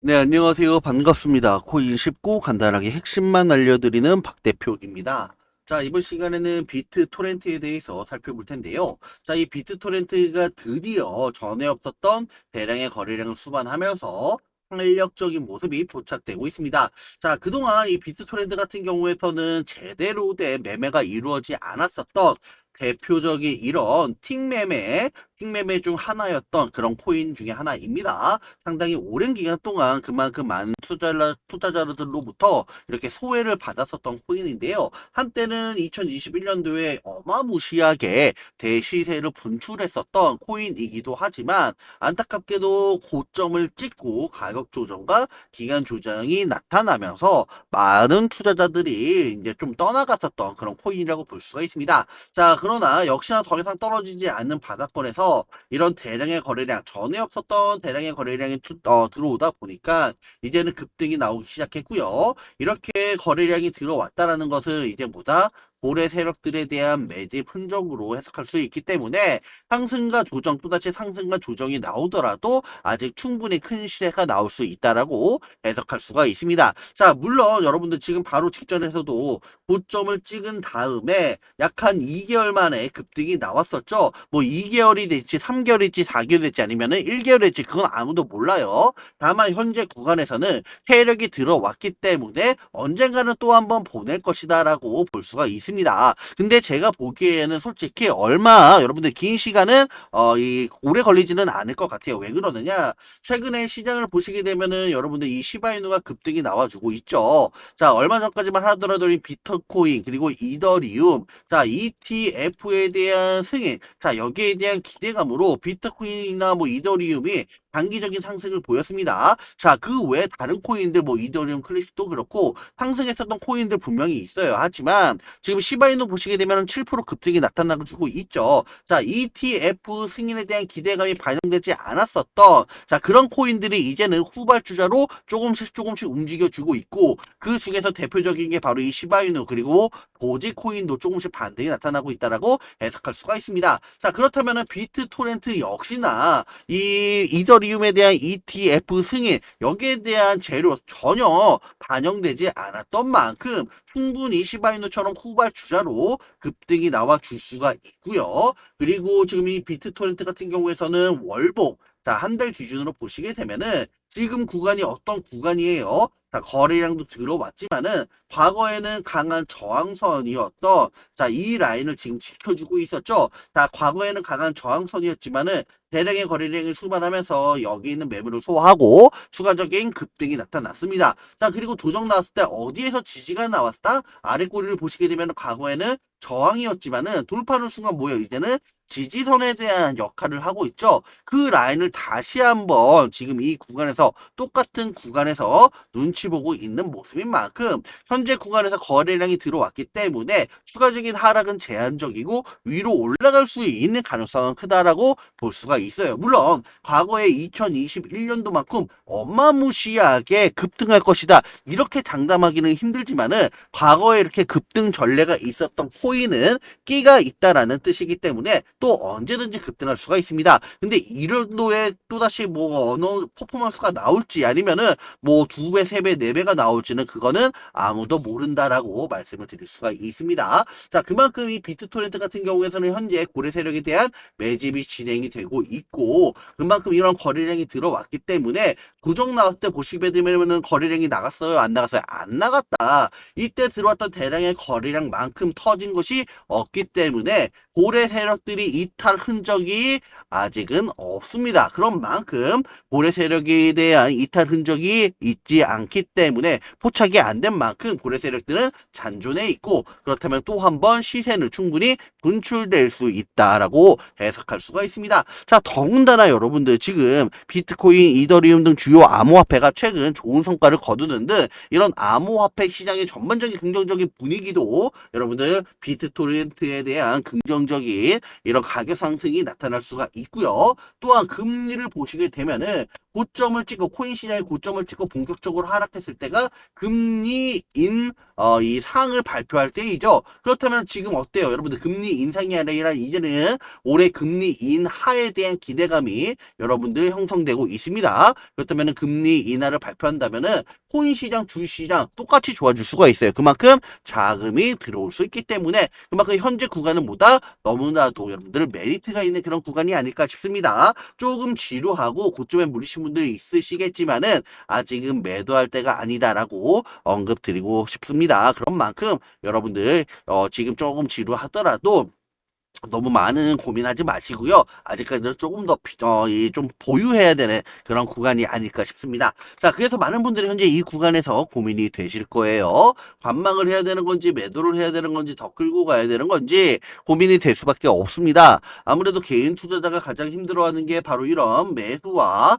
네, 안녕하세요. 반갑습니다. 코인 쉽고 간단하게 핵심만 알려드리는 박 대표입니다. 자, 이번 시간에는 비트 토렌트에 대해서 살펴볼 텐데요. 자, 이 비트 토렌트가 드디어 전에 없었던 대량의 거래량을 수반하면서 탄력적인 모습이 포착되고 있습니다. 자, 그동안 이 비트 토렌트 같은 경우에서는 제대로 된 매매가 이루어지지 않았었던 대표적인 이런 틱 매매, 틱 매매 중 하나였던 그런 코인 중에 하나입니다. 상당히 오랜 기간 동안 그만큼 많은 투자자, 투자자들로부터 이렇게 소외를 받았었던 코인인데요. 한때는 2021년도에 어마무시하게 대시세를 분출했었던 코인이기도 하지만 안타깝게도 고점을 찍고 가격 조정과 기간 조정이 나타나면서 많은 투자자들이 이제 좀 떠나갔었던 그런 코인이라고 볼 수가 있습니다. 자, 그러나 역시나 더 이상 떨어지지 않는 바닥권에서 이런 대량의 거래량, 전에 없었던 대량의 거래량이 투- 어, 들어오다 보니까 이제는 급등이 나오기 시작했고요. 이렇게 거래량이 들어왔다라는 것은 이제 뭐다? 고래 세력들에 대한 매집 흔적으로 해석할 수 있기 때문에 상승과 조정, 또다시 상승과 조정이 나오더라도 아직 충분히 큰 시세가 나올 수 있다라고 해석할 수가 있습니다. 자, 물론 여러분들 지금 바로 직전에서도 고점을 찍은 다음에 약 한 2개월 만에 급등이 나왔었죠. 뭐 2개월이 될지 3개월일지 4개월 될지 아니면은 1개월 될지 그건 아무도 몰라요. 다만 현재 구간에서는 세력이 들어왔기 때문에 언젠가는 또 한번 보낼 것이다라고 볼 수가 있습니다. 근데 제가 보기에는 솔직히 얼마 여러분들 긴 시간은 어 이 오래 걸리지는 않을 것 같아요. 왜 그러느냐? 최근에 시장을 보시게 되면은 여러분들 이 시바이누가 급등이 나와주고 있죠. 자, 얼마 전까지만 하더라도 이 비트코인 그리고 이더리움 자, ETF에 대한 승인 자, 여기에 대한 기대감으로 비트코인이나 뭐 이더리움이 단기적인 상승을 보였습니다. 자, 그외 다른 코인들 뭐 이더리움 클래식도 그렇고 상승했었던 코인들 분명히 있어요. 하지만 지금 시바이누 보시게 되면 7% 급등이 나타나고 있죠. 자, ETF 승인에 대한 기대감이 반영되지 않았었던 자, 그런 코인들이 이제는 후발주자로 조금씩 조금씩 움직여주고 있고 그 중에서 대표적인 게 바로 이 시바이누 그리고 도지 코인도 조금씩 반등이 나타나고 있다라고 해석할 수가 있습니다. 자, 그렇다면은 비트 토렌트 역시나 이 이더 리움에 대한 ETF 승인 여기에 대한 재료 전혀 반영되지 않았던 만큼 충분히 시바이누처럼 후발 주자로 급등이 나와 줄 수가 있고요. 그리고 지금 이 비트 토렌트 같은 경우에서는 월복 자, 한 달 기준으로 보시게 되면은 지금 구간이 어떤 구간이에요? 자, 거래량도 들어왔지만은 과거에는 강한 저항선이었던 자, 이 라인을 지금 지켜주고 있었죠. 자, 과거에는 강한 저항선이었지만은 대량의 거래량을 수반하면서 여기 있는 매물을 소화하고 추가적인 급등이 나타났습니다. 자, 그리고 조정 나왔을 때 어디에서 지지가 나왔다? 아래 꼬리를 보시게 되면 과거에는 저항이었지만은 돌파하는 순간 뭐예요? 이제는 지지선에 대한 역할을 하고 있죠. 그 라인을 다시 한번 지금 이 구간에서 똑같은 구간에서 눈치 보고 있는 모습인 만큼 현재 구간에서 거래량이 들어왔기 때문에 추가적인 하락은 제한적이고 위로 올라갈 수 있는 가능성은 크다라고 볼 수가 있어요. 물론 과거에 2021년도만큼 어마무시하게 급등할 것이다. 이렇게 장담하기는 힘들지만은 과거에 이렇게 급등 전례가 있었던 코인은 끼가 있다라는 뜻이기 때문에 또 언제든지 급등할 수가 있습니다. 근데 이런도에 또다시 뭐 어느 퍼포먼스가 나올지 아니면은 뭐 두 배, 세 배, 네 배가 나올지는 그거는 아무도 모른다라고 말씀을 드릴 수가 있습니다. 자, 그만큼 이 비트토렌트 같은 경우에서는 현재 고래 세력에 대한 매집이 진행이 되고 있고 그만큼 이런 거래량이 들어왔기 때문에 고정 나왔을 때 보시게 되면은 거래량이 나갔어요? 안 나갔어요? 안 나갔다. 이때 들어왔던 대량의 거래량만큼 터진 것이 없기 때문에 고래 세력들이 이탈 흔적이 아직은 없습니다. 그런 만큼 고래 세력에 대한 이탈 흔적이 있지 않기 때문에 포착이 안 된 만큼 고래 세력들은 잔존해 있고 그렇다면 또 한 번 시세는 충분히 분출될 수 있다라고 해석할 수가 있습니다. 자, 더군다나 여러분들 지금 비트코인, 이더리움 등 주요 암호화폐가 최근 좋은 성과를 거두는 듯 이런 암호화폐 시장의 전반적인 긍정적인 분위기도 여러분들 비트토렌트에 대한 긍정적인 이런 가격 상승이 나타날 수가 있고요. 또한 금리를 보시게 되면은 고점을 찍고 코인 시장의 고점을 찍고 본격적으로 하락했을 때가 금리 인 어, 이 상을 발표할 때이죠. 그렇다면 지금 어때요? 여러분들 금리 인상이 아니라 이제는 올해 금리 인하에 대한 기대감이 여러분들 형성되고 있습니다. 그렇다면 금리 인하를 발표한다면은 코인 시장, 주시장 똑같이 좋아질 수가 있어요. 그만큼 자금이 들어올 수 있기 때문에 그만큼 현재 구간은 보다 너무나도 여러분들 메리트가 있는 그런 구간이 아닐까 싶습니다. 조금 지루하고 고점에 물리신 분들이 있으시겠지만은 아직은 매도할 때가 아니다라고 언급드리고 싶습니다. 그런 만큼 여러분들 어, 지금 조금 지루하더라도 너무 많은 고민하지 마시고요. 아직까지는 조금 더, 피- 어, 이좀 보유해야 되는 그런 구간이 아닐까 싶습니다. 자, 그래서 많은 분들이 현재 이 구간에서 고민이 되실 거예요. 관망을 해야 되는 건지, 매도를 해야 되는 건지, 더 끌고 가야 되는 건지 고민이 될 수밖에 없습니다. 아무래도 개인 투자자가 가장 힘들어하는 게 바로 이런 매수와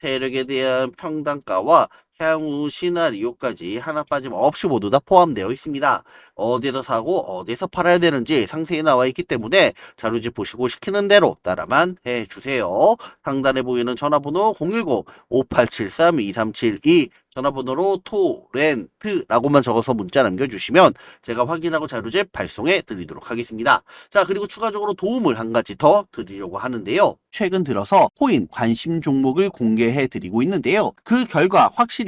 세력에 대한 평단가와 향후 시나리오까지 하나 빠짐없이 모두 다 포함되어 있습니다. 어디에서 사고 어디에서 팔아야 되는지 상세히 나와 있기 때문에 자료집 보시고 시키는 대로 따라만 해주세요. 상단에 보이는 전화번호 010-5873-2372 전화번호로 토렌트라고만 적어서 문자 남겨주시면 제가 확인하고 자료집 발송해 드리도록 하겠습니다. 자 그리고 추가적으로 도움을 한 가지 더 드리려고 하는데요. 최근 들어서 코인 관심 종목을 공개해 드리고 있는데요. 그 결과 확실히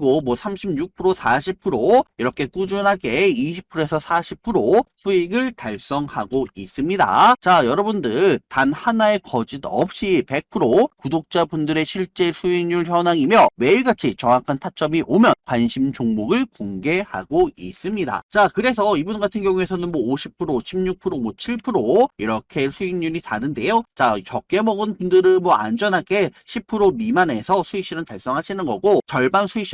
뭐 36% 40% 이렇게 꾸준하게 20%에서 40% 수익을 달성하고 있습니다. 자, 여러분들 단 하나의 거짓 없이 100% 구독자분들의 실제 수익률 현황이며 매일같이 정확한 타점이 오면 관심 종목을 공개하고 있습니다. 자, 그래서 이분 같은 경우에서는 뭐 50%, 16%, 뭐 7% 이렇게 수익률이 다른데요. 자, 적게 먹은 분들은 뭐 안전하게 10% 미만에서 수익 실현 달성하시는 거고 절반 수익 실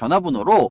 전화번호로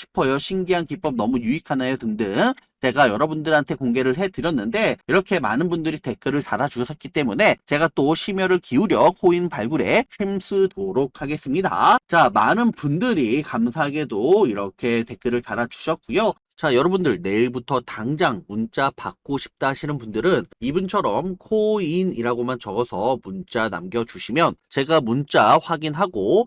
싶어요. 신기한 기법 너무 유익하나요? 등등. 제가 여러분들한테 공개를 해드렸는데 이렇게 많은 분들이 댓글을 달아주셨기 때문에 제가 또 심혈을 기울여 코인 발굴에 힘쓰도록 하겠습니다. 자, 많은 분들이 감사하게도 이렇게 댓글을 달아주셨고요. 자, 여러분들 내일부터 당장 문자 받고 싶다 하시는 분들은 이분처럼 코인이라고만 적어서 문자 남겨주시면 제가 문자 확인하고